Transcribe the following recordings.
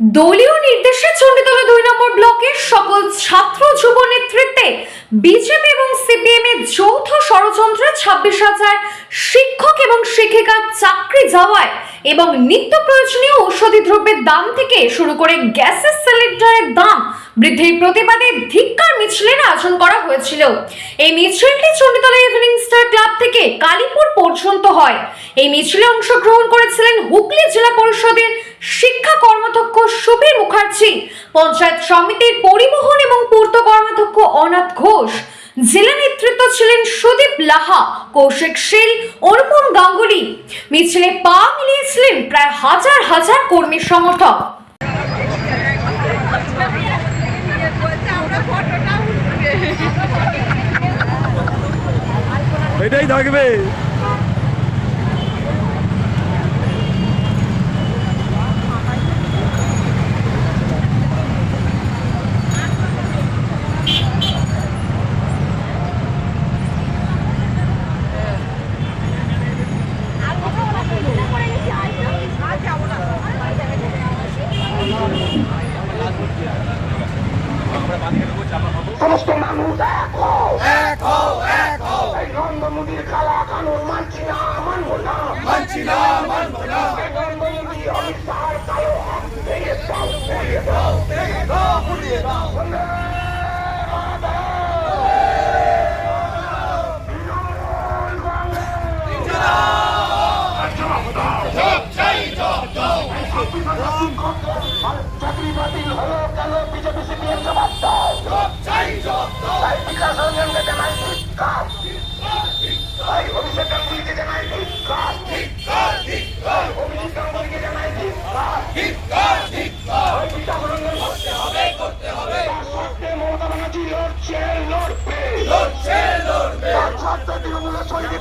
দলীয় নির্দেশে চণ্ডীতলা দুই নম্বর ব্লকের সকল ছাত্র যুব নেতৃত্বে বিজেপি এবং সিপিএম এর যৌথ ষড়যন্ত্রে ছাব্বিশ হাজার শিক্ষক এবং শিক্ষিকার চাকরি যাওয়ায় এবং নিত্য প্রয়োজনীয় ঔষধি দ্রব্যের দাম থেকে শুরু করে গ্যাসের সিলিন্ডারের দাম বৃদ্ধির প্রতিবাদে ধিক্কার মিছিলের আয়োজন করা হয়েছিল। এই মিছিলটি চণ্ডীতলা ইভিনিং স্টার ক্লাব থেকে কালীপুর পর্যন্ত হয়। এই মিছিলে অংশগ্রহণ করেছিলেন হুগলি জেলা পরিষদের শিক্ষা কর্মাধ্যক্ষ সুবীর মুখার্জি, পঞ্চায়েত সমিতির পরিবহন এবং পূর্ত কর্মাধ্যক্ষ অনাথ ঘোষ, জেলা নেতৃত্ব ছিলেন সুদীপ লাহা, কৌশিক শীল, অনুপম গাঙ্গুলি। মিছিলে পা মিলিয়েছিলেন প্রায় হাজার হাজার কর্মী সমর্থক। এটাই থাকবে সমস্ত মানুষ এক হও এক হও এক হও এই নরেন্দ্র মোদীর কালা কানুন মানছি না মানবো না মানছি না মানবো না এই নরেন্দ্র মোদী অমিত শাহের কালো হাত ভেঙে দাও উড়িয়ে দাও ভেঙে দাও উড়িয়ে দাও বন্দে চাকরি বাতিল হলো কেন বিজেপি সিপিএম জবাব দাও তাই বিকাশ রঞ্জনকে জানাই ধিক্কার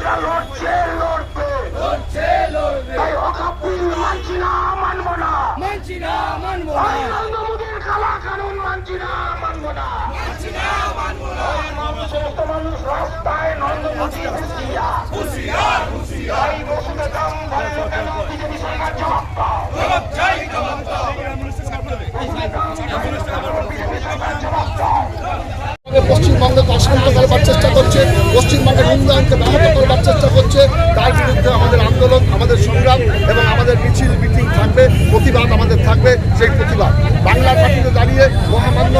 সৈনিকরা লড়ছে করবার চেষ্টা করছে পশ্চিমবঙ্গের উন্নয়নকে ব্যাহত করবার চেষ্টা করছে, তার বিরুদ্ধে আমাদের আন্দোলন, আমাদের সংগ্রাম এবং আমাদের মিছিল, মিটিং থাকবে, প্রতিবাদ আমাদের থাকবে, সেই প্রতিবাদ। বাংলার মাটিতে দাঁড়িয়ে মহামান্য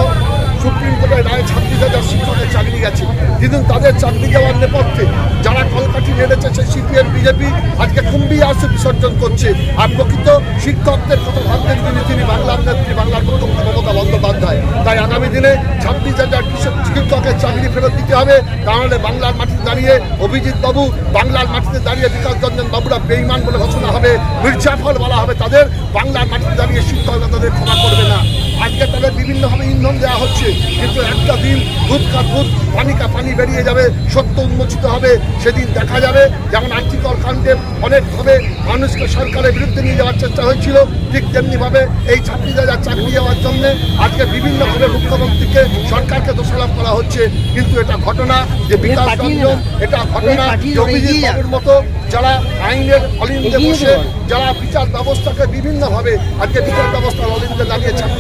সুপ্রিম কোর্টের রায়ে ছাব্বিশ হাজার শিক্ষকের চাকরি গেছে। কিন্তু তাদের চাকরি যাওয়ার নেপথ্যে যারা কলকাঠি নেড়েছে, সেই সিপিএম, বিজেপি আজকে কুম্ভি আসে, বিসর্জন করছে। আর প্রকৃত শিক্ষকদের কথা ভাবতেন তিনি তিনি বাংলার নেত্রী, বাংলার মুখ্যমন্ত্রী মমতা বন্দ্যোপাধ্যায়। তাই আগামী দিনে ছাব্বিশ হাজার কৃষক শিক্ষকের চাকরি ফেরত দিতে হবে। তাহলে বাংলার মাটিতে দাঁড়িয়ে অভিজিৎ বাবু, বাংলার মাটিতে দাঁড়িয়ে বিকাশ রঞ্জন বাবুরা বেইমান বলে ঘোষণা হবে। মির্জাফর বলা হবে তাদের। বাংলার মাটিতে দাঁড়িয়ে শিক্ষকরা তাদের ক্ষমা করবে না। আজকে তাদের বিভিন্নভাবে ইন্ধন দেওয়া হচ্ছে কিন্তু একটা দিন দুধ কা দুধ পানি কা পানি বেরিয়ে যাবে সত্য উন্মোচিত হবে সেদিন দেখা যাবে। যেমন আর্থিকর কাণ্ডে অনেকভাবে মানুষকে সরকারের বিরুদ্ধে নিয়ে যাওয়ার চেষ্টা হয়েছিল ঠিক তেমনিভাবে এই ছাত্রী হাজার চাকরি যাওয়ার জন্য আজকে বিভিন্নভাবে মুখ্যমন্ত্রীকে সরকারকে দোষারোপ করা হচ্ছে। কিন্তু এটা ঘটনা যে বিকাশ রঞ্জন এটা ঘটনা অভিজিৎ মতো যারা আইনের অলিন্দে বসে যারা বিচার ব্যবস্থাকে বিভিন্নভাবে আজকে বিচার ব্যবস্থার অলিন্দে যান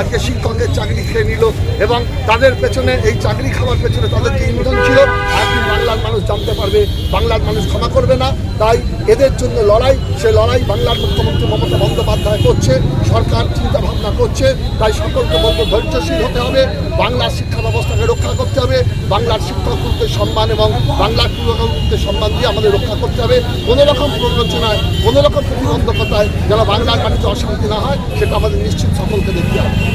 আজকে শিক্ষকের চাকরি খেয়ে নিল এবং তাদের পেছনে, এই চাকরি খাওয়ার পেছনে তাদের যে ইন্ধন ছিল বাংলার মানুষ জানতে পারবে, বাংলার মানুষ ক্ষমা করবে না। তাই এদের জন্য লড়াই, সে লড়াই বাংলার মুখ্যমন্ত্রী মমতা বন্দ্যোপাধ্যায় করছে, সরকার চিন্তা ভাবনা করছে। তাই সকলকে বলব, ধৈর্যশীল হতে হবে, বাংলার শিক্ষা ব্যবস্থাকে রক্ষা করতে হবে, বাংলার শিক্ষকদের সম্মান এবং বাংলার পুরোদের সম্মান দিয়ে আমাদের রক্ষা করতে হবে। কোনো রকম প্ররোচনায় কোনো রকম প্রতিবন্ধকতায় যেন বাংলার মাটিতে অশান্তি না হয়, সেটা আমাদের নিশ্চিত সকলকে দেখতে হবে।